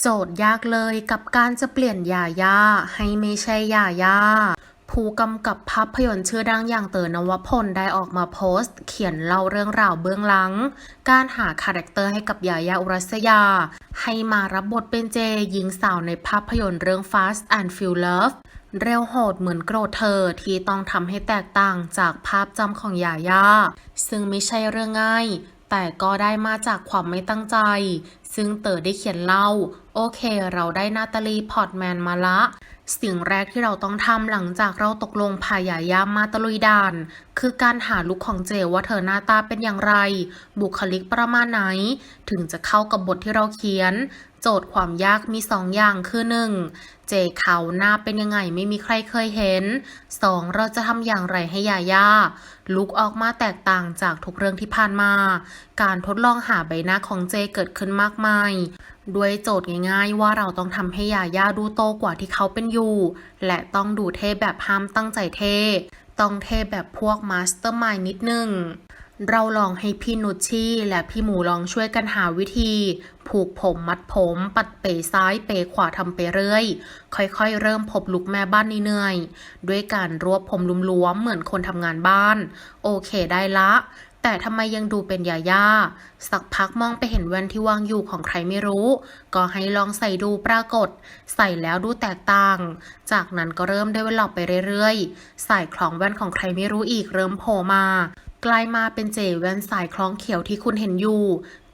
โจทย์ยากเลยกับการจะเปลี่ยนยาย่าให้ไม่ใช่ยาย่าผู้กำกับภาพยนตร์ชื่อดังอย่างเต๋อนวพลได้ออกมาโพสต์ เขียนเล่าเรื่องราวเบื้องหลัง การหาคาแรคเตอร์ให้กับยายาอุรัสยา ให้มารับบทเป็นเจหญิงสาวในภาพยนตร์เรื่อง Fast and Furious Love เร็วโหดเหมือนโกรธเธอที่ต้องทำให้แตกต่างจากภาพจำของยายา ซึ่งไม่ใช่เรื่องง่าย แต่ก็ได้มาจากความไม่ตั้งใจ ซึ่งเต๋อได้เขียนเล่า โอเค เราได้นาตาลีพอร์ตแมนมาละ สิ่งแรกที่เราต้องทำหลังจากเราตกลงพายายามาตะลุยด่าน คือการหาลุคของเจว่าเธอหน้าตาเป็นอย่างไร บุคลิกประมาณไหน ถึงจะเข้ากับบทที่เราเขียน จทย์ความยากมีสองอย่างคือหนึ่งเจเขาหน้าเป็นยังไงไม่มีใครเคยเห็น 2. เราจะทำอย่างไรให้ยาย่าลุกออกมาแตกต่างจากทุกเรื่องที่ผ่านมา การทดลองหาใบหน้าของเจเกิดขึ้นมากมายด้วยโจทย์ง่ายๆ ว่าเราต้องทำให้ยาย่าดูโตกว่าที่เขาเป็นอยู่ และต้องดูเท่แบบห้ามตั้งใจเท่ ต้องเท่แบบพวกมาสเตอร์มายนิดนึง เราลองให้พี่นุชชี่และพี่หมูลองช่วยกันหาวิธี ผูกผมมัดผม ปัดเป๋ซ้ายเป๋ขวาทำไปเรื่อย ค่อยๆ เริ่มพบลุกแม่บ้านเหนื่อยด้วยการรวบผมลุ้มๆเหมือนคนทำงานบ้าน โอเคได้ละ แต่ทำไมยังดูเป็นยาย่าสักพักมองไปเห็นแว่นที่วางอยู่ของใครไม่รู้ ก็ให้ลองใส่ดูปรากฏ ใส่แล้วดูแตกต่าง จากนั้นก็เริ่มได้เวลาไปเรื่อยๆ ใส่คล้องแว่นของใครไม่รู้อีกเริ่มโผล่มากลายมาเป็นเจแว่นสายคล้องเขียวที่คุณเห็นอยู่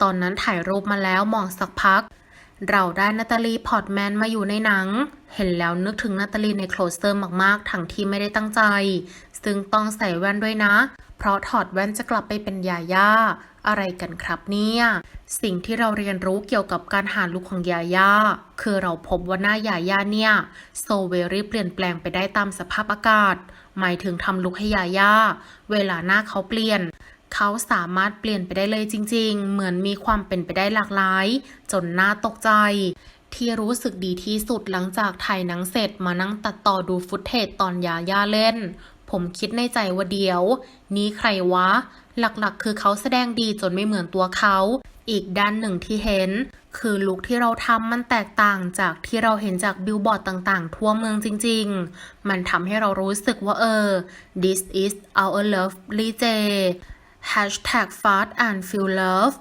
ตอนนั้นถ่ายรูปมาแล้วมองสักพัก เราได้นาตาลีพอร์ตแมนมาอยู่ในหนัง เห็นแล้วนึกถึงนาตาลีในโคลเซอร์มาก ๆ ทั้งที่ไม่ได้ตั้งใจ ซึ่งต้องใส่แว่นด้วยนะ เพราะถอดแว่นจะกลับไปเป็นยาย่า อะไรกันครับเนี่ย สิ่งที่เราเรียนรู้เกี่ยวกับการหาลุคของยาย่า คือเราพบว่าหน้ายาย่าเนี่ยโซเวรี่เปลี่ยนแปลงไปได้ตามสภาพอากาศ หมายถึงทำลุคให้ยาย่า เวลาหน้าเขาเปลี่ยน เขาสามารถเปลี่ยนไปได้เลยจริง ๆ เหมือนมีความเป็นไปได้หลากหลาย จนน่าตกใจ ที่รู้สึกดีที่สุดหลังจากถ่ายหนังเสร็จมานั่งตัดต่อดูฟุตเทจตอนยาย่าเล่น ผมคิดในใจว่าเดียว นี้ใครวะ หลักๆ คือเขาแสดงดีจนไม่เหมือนตัวเขา อีกด้านหนึ่งที่เห็น คือลุคที่เราทำมันแตกต่างจากที่เราเห็นจากบิลบอร์ดต่างๆ ทั่วเมืองจริง ๆ มันทำให้เรารู้สึกว่าเออ this is our lovely day hashtag fast and feel love